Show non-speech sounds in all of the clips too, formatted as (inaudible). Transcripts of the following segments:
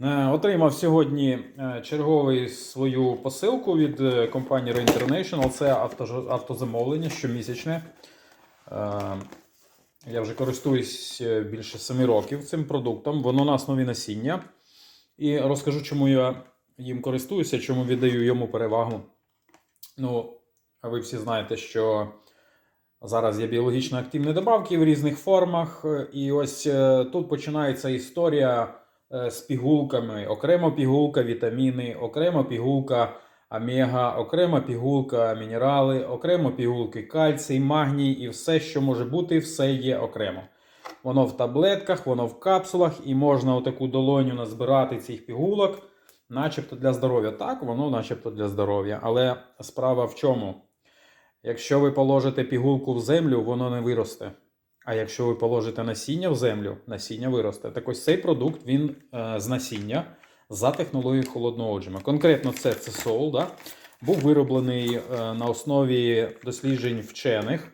Е, Отримав сьогодні е, черговий свою посилку від е, компанії Rain International. Це автозамовлення щомісячне. Я вже користуюсь більше 7 років цим продуктом. Воно на основі насіння. І розкажу, чому я їм користуюся, чому віддаю йому перевагу. Ну, ви всі знаєте, що зараз є біологічно активні добавки в різних формах. І ось тут починається історія з пігулками. Окремо пігулка вітаміни, окремо пігулка омега, окремо пігулка мінерали, окремо пігулки кальцій, магній і все, що може бути, все є окремо. Воно в таблетках, воно в капсулах, і можна отаку долоню назбирати цих пігулок, начебто для здоров'я. Так, воно начебто для здоров'я. Але справа в чому? Якщо ви положите пігулку в землю, воно не виросте. А якщо ви положите насіння в землю, насіння виросте. Так ось цей продукт він е, з насіння за технологією холодного отжима. Конкретно це цесол, да? був вироблений е, на основі досліджень вчених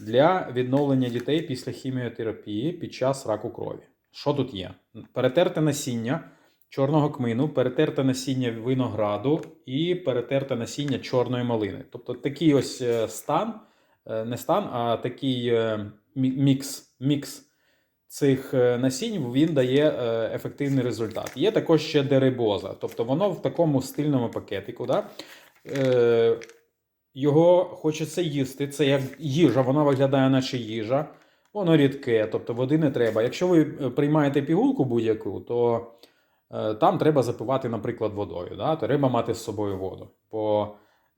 для відновлення дітей після хіміотерапії під час раку крові. Що тут є? Перетерте насіння чорного кмину, перетерте насіння винограду і перетерте насіння чорної малини. Тобто такий ось е, стан, е, не стан, а такий е, мікс, мікс цих е, насінь він дає е, ефективний результат. Є також ще дерибоза, тобто воно в такому стильному пакетику. Да? Е, його хочеться їсти. Це як їжа, вона виглядає, наче їжа. Воно рідке, тобто води не треба. Якщо ви приймаєте пігулку будь-яку, то там треба запивати, наприклад, водою. Да? Треба мати з собою воду. Бо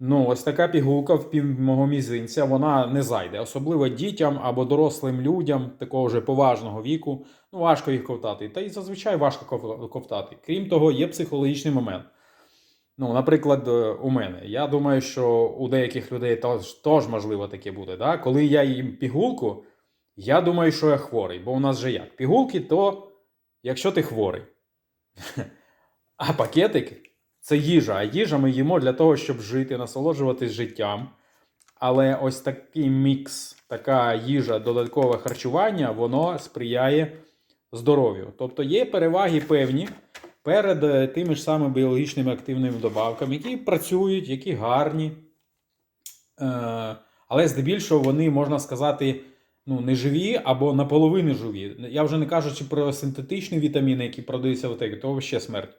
ну, ось така пігулка в пів мого мізинця, вона не зайде, особливо дітям або дорослим людям такого вже поважного віку. Ну, важко їх ковтати. Та й зазвичай важко ковтати. Крім того, є психологічний момент. Ну, наприклад, е, у мене. Я думаю, що у деяких людей теж, теж можливо таке буде. Да? Коли я їм пігулку, я думаю, що я хворий, бо у нас же як? Пігулки, то якщо ти хворий. (laughs) А пакетик це їжа. А їжа ми їмо для того, щоб жити, насолоджуватись життям. Але ось такий мікс, така їжа, додаткове харчування, воно сприяє здоров'ю. Тобто є переваги певні перед е, тими ж самими біологічними активними добавками, які працюють, які гарні. Е, але здебільшого вони, можна сказати, ну, не живі або наполовину живі. Я вже не кажучи про синтетичні вітаміни, які продаються в аптеці, то ще смерть.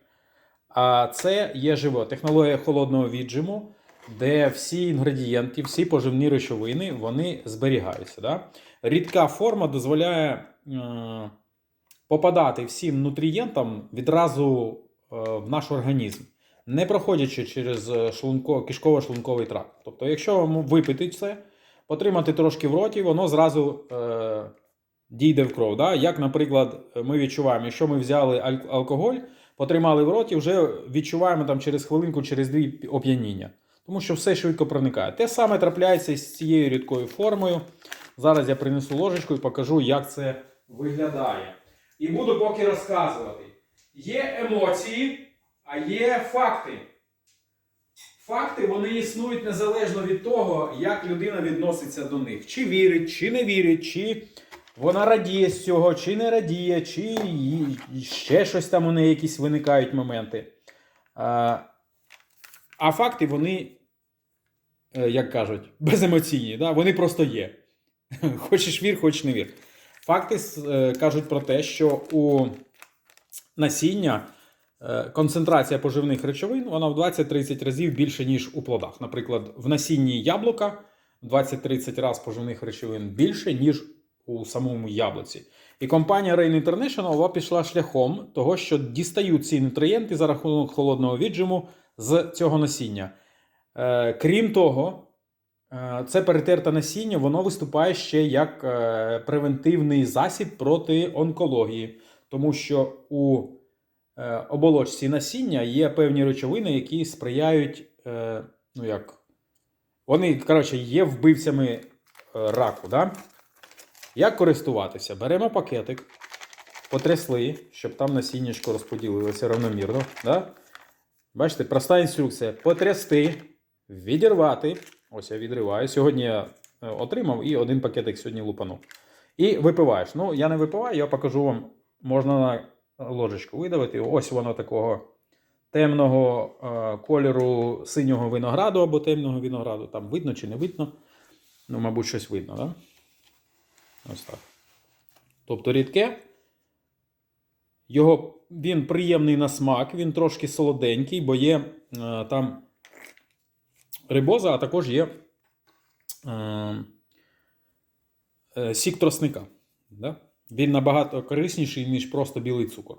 А це є живо. Технологія холодного віджиму, де всі інгредієнти, всі поживні речовини вони зберігаються. Да? Рідка форма дозволяє е, попадати всім нутрієнтам відразу е, в наш організм, не проходячи через е, шлунко, кишково-шлунковий тракт. Тобто, якщо випити це, потримати трошки в роті, воно зразу е, дійде в кров. Да? Як, наприклад, ми відчуваємо, якщо ми взяли алкоголь, потримали в роті, вже відчуваємо там через хвилинку, через дві оп'яніння. Тому що все швидко проникає. Те саме трапляється з цією рідкою формою. Зараз я принесу ложечку і покажу, як це виглядає. І буду поки розказувати. Є емоції, а є факти. Факти вони існують незалежно від того, як людина відноситься до них. Чи вірить, чи не вірить, чи вона радіє з цього, чи не радіє, чи ще щось там у неї якісь виникають моменти. А, а факти, вони, е, як кажуть, (laughs) беземоційні. Да? Вони просто є. (laughs) Хочеш вір, хочеш не вір. Факти е, кажуть про те, що у насіння е, концентрація поживних речовин вона в 20-30 разів більше, ніж у плодах. Наприклад, в насінні яблука в 20-30 разів поживних речовин більше, ніж у самому яблуці. І компанія Rain International пішла шляхом того, що дістають ці нутрієнти за рахунок холодного віджиму з цього насіння. Е, крім того, Е, Це перетерте насіння, воно виступає ще як е, превентивний засіб проти онкології, тому що у е, оболочці насіння є певні речовини, які сприяють, е, ну як, вони, коротше, є вбивцями е, раку. Да? Як користуватися? Беремо пакетик, потрясли, щоб там насіннячко розподілилося равномірно. Да? Бачите, проста інструкція: потрясти, відірвати. Ось я відриваю. Сьогодні я е, отримав і один пакетик сьогодні лупанув. І випиваєш. Ну, я не випиваю, я покажу вам. Можна на ложечку видавити. Ось воно такого темного е, кольору синього винограду або темного винограду. Там видно чи не видно. Ну, мабуть, щось видно, так? Да? Ось так. Тобто рідке. Його, він приємний на смак, він трошки солоденький, бо є е, там рибоза, а також є е, е, сік тросника. Да? Він набагато корисніший, ніж просто білий цукор.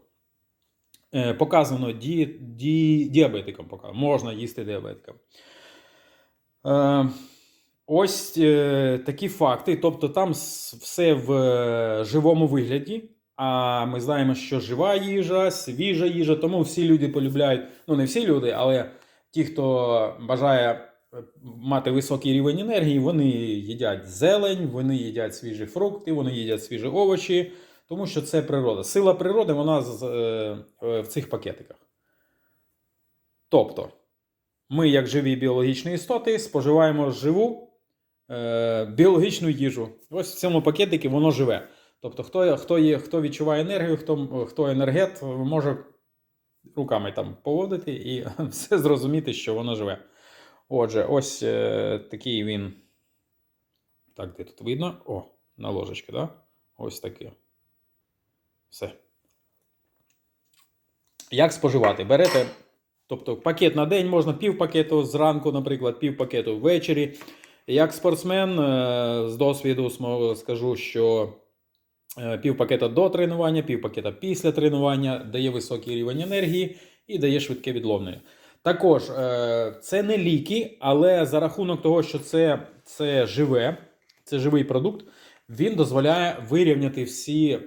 Е, показано ді, ді, діабетикам, можна їсти діабетикам. Е, ось е, такі факти. Тобто там все в е, живому вигляді. А ми знаємо, що жива їжа, свіжа їжа, тому всі люди полюбляють. Ну, не всі люди, але ті, хто бажає е, мати високий рівень енергії, вони їдять зелень, вони їдять свіжі фрукти, вони їдять свіжі овочі, тому що це природа. Сила природи вона е, е, в цих пакетиках. Тобто, ми, як живі біологічні істоти, споживаємо живу е, біологічну їжу. Ось в цьому пакетику воно живе. Тобто, хто, хто, є, хто відчуває енергію, хто, хто енергет, може руками там поводити і (laughs) все зрозуміти, що воно живе. Отже, ось е, такий він. Так, де тут видно? О, на ложечки, да? Ось таке. Все. Як споживати? Берете. Тобто пакет на день можна пів пакету зранку, наприклад, пів пакету ввечері. Як спортсмен е, з досвіду скажу, що е, пів пакета до тренування, пів пакета після тренування дає високий рівень енергії і дає швидке відловлення. Також е, це не ліки, але за рахунок того, що це, це живе, це живий продукт, він дозволяє вирівняти всі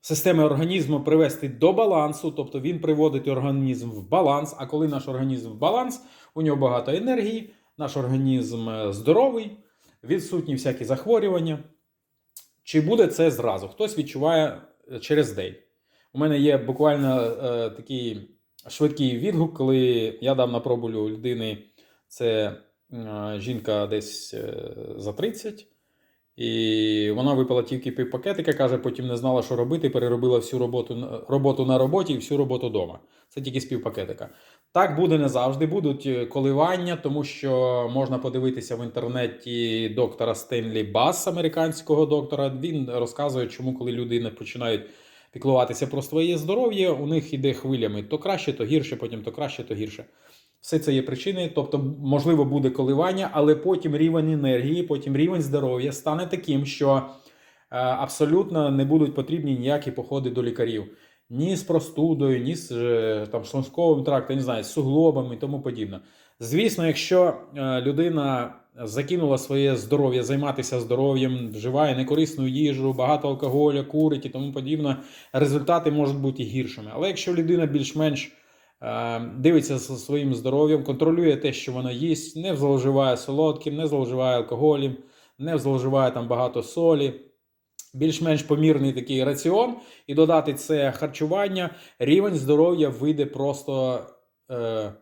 системи організму привести до балансу, тобто він приводить організм в баланс. А коли наш організм в баланс, у нього багато енергії, наш організм е, здоровий, відсутні всякі захворювання. Чи буде це зразу? Хтось відчуває е, через день. У мене є буквально е, такий швидкий відгук, коли я дав на пробу людини, це е, жінка десь е, за 30. І вона випила тільки півпакетика, каже, потім не знала, що робити, переробила всю роботу, на- роботу на роботі і всю роботу вдома. Це тільки з півпакетика. Так буде не завжди. Будуть е, коливання, тому що можна подивитися в інтернеті доктора Стенлі Бас, американського доктора. Він розказує, чому, коли люди починають піклуватися про своє здоров'я, у них іде хвилями то краще, то гірше, потім то краще, то гірше. Все це є причини, тобто, можливо, буде коливання, але потім рівень енергії, потім рівень здоров'я стане таким, що е, абсолютно не будуть потрібні ніякі походи до лікарів. Ні з простудою, ні з е, там, шлунковим трактом, не знаю, з суглобами і тому подібне. Звісно, якщо е, людина закинула своє здоров'я, займатися здоров'ям, вживає некорисну їжу, багато алкоголю, курить і тому подібне, результати можуть бути гіршими. Але якщо людина більш-менш е, дивиться за своїм здоров'ям, контролює те, що вона їсть, не зловживає солодким, не зловживає алкоголем, не зловживає там багато солі. Більш-менш помірний такий раціон, і додати це харчування, рівень здоров'я вийде просто. Е,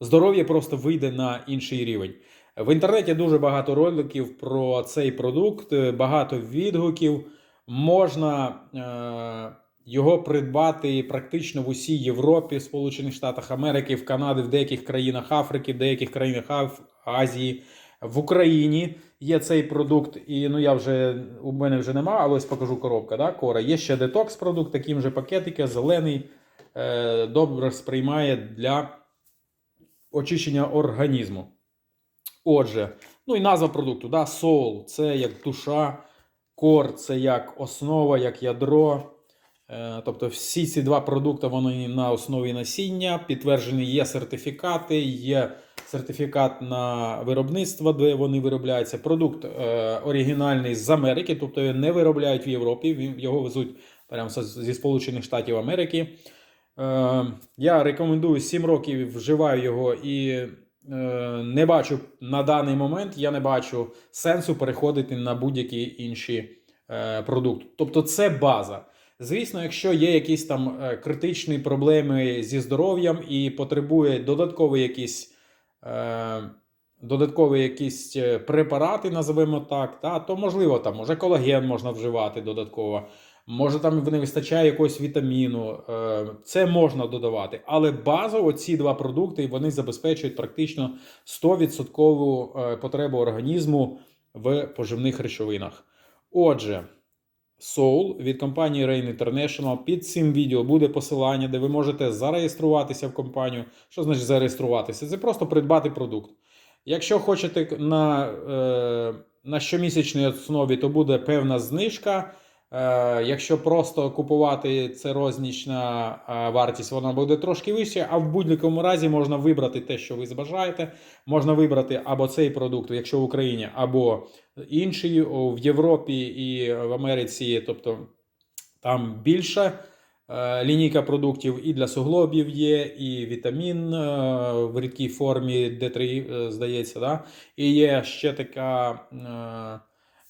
здоров'я просто вийде на інший рівень. В інтернеті дуже багато роликів про цей продукт, е, багато відгуків. Можна е, його придбати практично в усій Європі, Сполучених Штатах Америки, в Канаді, в деяких країнах Африки, в деяких країнах Азії, в Україні є цей продукт. І ну я вже у мене вже нема, але ось покажу коробка. Да, кора. Є ще детокс продукт, таким же пакетики, зелений, е, добре сприймає для очищення організму. Отже, ну і назва продукту, да, соул це як душа, кор це як основа, як ядро. Е, Тобто всі ці два продукти вони на основі насіння. Підтверджені є сертифікати, є сертифікат на виробництво, де вони виробляються. Продукт е, оригінальний з Америки, тобто його не виробляють в Європі, його везуть прямо зі Сполучених Штатів Америки. Е, я рекомендую 7 років вживаю його і е, не бачу на даний момент, я не бачу сенсу переходити на будь-які інші е, продукти. Тобто це база. Звісно, якщо є якісь там е, критичні проблеми зі здоров'ям і потребує додаткові якісь. Е, Додаткові якісь е, препарати, називаємо так, та, то можливо, там може колаген можна вживати додатково, може там не вистачає якогось вітаміну. Е, Це можна додавати. Але базово ці два продукти вони забезпечують практично 100% е, потребу організму в поживних речовинах. Отже, Soul від компанії Rain International. Під цим відео буде посилання, де ви можете зареєструватися в компанію. Що значить зареєструватися? Це просто придбати продукт. Якщо хочете на, е, на щомісячній основі, то буде певна знижка. Е, якщо просто купувати це рознічна е, вартість, вона буде трошки вища, а в будь-якому разі можна вибрати те, що ви забажаєте. Можна вибрати або цей продукт, якщо в Україні, або інший в Європі і в Америці, тобто там більше. Е, Лінійка продуктів і для суглобів є, і вітамін в рідкій формі D3, е, здається, да? і є ще така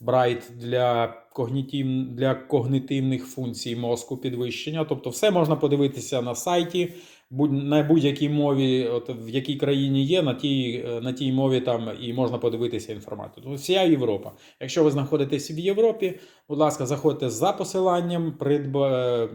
Bright для, когнітив, для когнитивних функцій мозку підвищення. Тобто, все можна подивитися на сайті, будь, на будь-якій мові, от в якій країні є, на тій, на тій мові там і можна подивитися інформацію. Тобто вся Європа. Якщо ви знаходитесь в Європі, будь ласка, заходьте за посиланням, придба. е,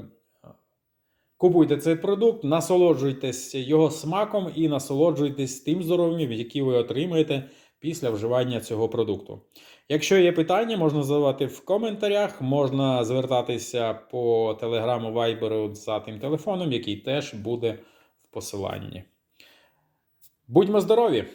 Купуйте цей продукт, насолоджуйтесь його смаком і насолоджуйтесь тим здоров'ям, яке ви отримаєте після вживання цього продукту. Якщо є питання, можна задавати в коментарях, можна звертатися по телеграму Viber за тим телефоном, який теж буде в посиланні. Будьмо здорові!